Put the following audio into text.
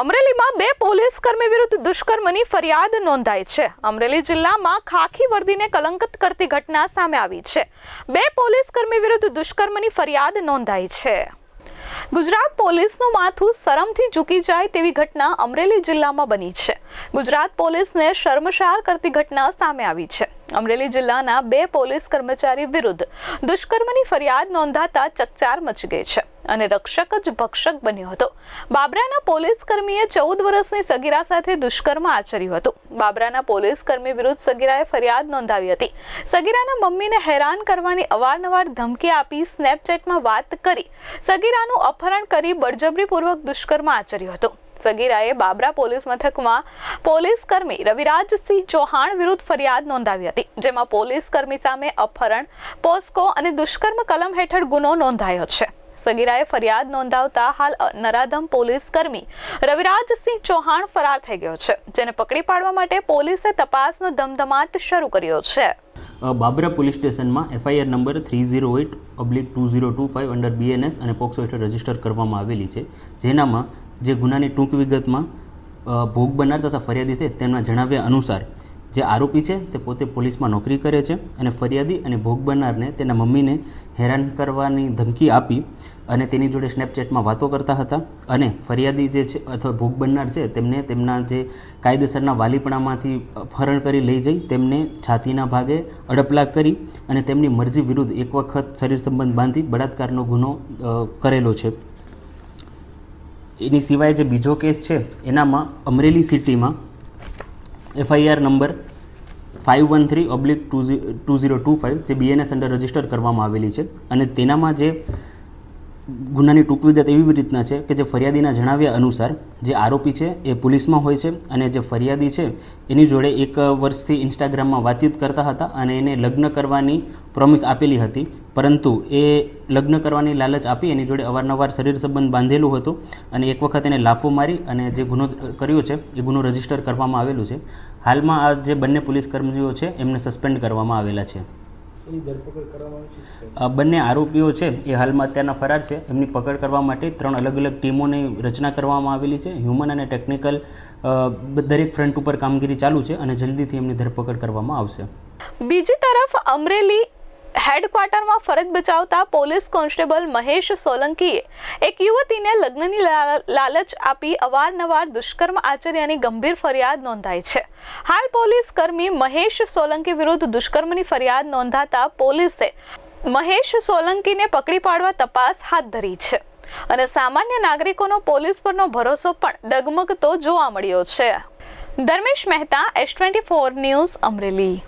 અમરેલીમાં બે પોલીસ કર્મી વિરુદ્ધ દુષ્કર્મની ફરિયાદ નોંધાઈ છે. અમરેલી જિલ્લામાં ખાખી વર્દીને કલંકિત કરતી ઘટના સામે આવી છે. બે પોલીસ કર્મી વિરુદ્ધ દુષ્કર્મની ફરિયાદ નોંધાઈ છે. ગુજરાત પોલીસનું માથું શરમથી ઝૂકી જાય તેવી ઘટના અમરેલી જિલ્લામાં બની છે. ગુજરાત પોલીસને શર્મશાર કરતી ઘટના સામે આવી છે. અમરેલી જિલ્લાના બે પોલીસ કર્મચારી વિરુદ્ધ દુષ્કર્મની ફરિયાદ નોંધાતા ચકચાર મચી ગઈ છે અને રક્ષક જ ભક્ષક બન્યો હતો. બાબરાના પોલીસ કર્મીએ ચૌદ વર્ષની સગીરા સાથે દુષ્કર્મ આચર્યું હતું. બાબરાના પોલીસ કર્મી વિરુદ્ધ સગીરાએ ફરિયાદ નોંધાવી હતી. સગીરાના મમ્મીને હેરાન કરવાની અવારનવાર ધમકી આપી સ્નેપચેટમાં વાત કરી સગીરાનું અપહરણ કરી બળજબરીપૂર્વક દુષ્કર્મ આચર્યું હતું. સગીરાએ બાબરા પોલીસ મથકમાં પોલીસ કર્મી રવિરાજસિંહ ચૌહાણ વિરુદ્ધ ફરિયાદ નોંધાવી હતી, જેમાં પોલીસ કર્મી સામે અપહરણ, પોસ્કો અને દુષ્કર્મ કલમ હેઠળ ગુનો નોંધાયો છે. સગીરાએ ફરિયાદ નોંધાવતા હાલ નરાધમ પોલીસ કર્મી રવિરાજસિંહ ચૌહાણ ફરાર થઈ ગયો છે, જેને પકડી પાડવા માટે પોલીસે તપાસનો ધમધમાટ શરૂ કર્યો છે. બાબરા પોલીસ સ્ટેશનમાં FIR number three zero eight oblique two zero two five under BNS અને પોક્સો હેઠળ રજિસ્ટર કરવામાં આવેલી છે, જેનામાં જે ગુનાની ટૂંક વિગતમાં ભોગ બનનાર તથા ફરિયાદી છે તેમના જણાવ્યા અનુસાર, જે આરોપી છે તે પોતે પોલીસમાં નોકરી કરે છે અને ફરિયાદી અને ભોગ બનનારને તેના મમ્મીને હેરાન કરવાની ધમકી આપી અને તેની જોડે સ્નેપચેટમાં વાતો કરતા હતા અને ફરિયાદી જે છે અથવા ભોગ બનનાર છે તેમને તેમના જે કાયદેસરના વાલીપણામાંથી અપહરણ કરી લઈ જઈ તેમને છાતીના ભાગે અડપલા કરી અને તેમની મરજી વિરુદ્ધ એક વખત શરીર સંબંધ બાંધી બળાત્કારનો ગુનો કરેલો છે. એની સિવાય જે બીજો કેસ છે, એનામાં અમરેલી સિટીમાં FIR number five one three oblique two two zero two five જે બીએનએસ અંડર રજિસ્ટર કરવામાં આવેલી છે અને તેનામાં જે ગુનાની ટૂંક વિગત એવી રીતના છે કે જે ફરિયાદીના જણાવ્યા અનુસાર જે આરોપી છે એ પોલીસમાં હોય છે અને જે ફરિયાદી છે એની જોડે એક વર્ષથી ઇન્સ્ટાગ્રામમાં વાતચીત કરતા હતા અને એને લગ્ન કરવાની પ્રોમિસ આપેલી હતી પરંતુ એ લગ્ન કરવાની લાલચ આપી એની જોડે અવારનવાર શરીર સંબંધ બાંધેલું હતું અને એક વખત એને લાફો મારી અને જે ગુનો કર્યો છે એ ગુનો રજિસ્ટર કરવામાં આવેલું છે. હાલમાં આ જે બંને પોલીસ કર્મીઓ છે એમને સસ્પેન્ડ કરવામાં આવેલા છે. બંને આરોપીઓ છે એ હાલમાં અત્યારના ફરાર છે. એમની પકડ કરવા માટે ત્રણ અલગ અલગ ટીમોની રચના કરવામાં આવેલી છે. હ્યુમન અને ટેકનિકલ દરેક ફ્રન્ટ ઉપર કામગીરી ચાલુ છે અને જલ્દીથી એમની ધરપકડ કરવામાં આવશે. બીજી તરફ અમરેલી હેડક્વાર્ટરમાં ફરજ બજાવતા પોલીસ કોન્સ્ટેબલ મહેશ સોલંકીએ એક યુવતીને લગ્નની લાલચ આપી અવારનવાર દુષ્કર્મ આચર્યાની ગંભીર ફરિયાદ નોંધાઈ છે. હાલ પોલીસ કર્મી મહેશ સોલંકી વિરુદ્ધ દુષ્કર્મની ફરિયાદ નોંધાતા પોલીસે મહેશ સોલંકીને પકડી પાડવા તપાસ હાથ ધરી છે અને સામાન્ય નાગરિકોનો પોલીસ પરનો ભરોસો પણ ડગમગતો જોવા મળ્યો છે. Dharmesh Mehta, S twenty four news Amreli.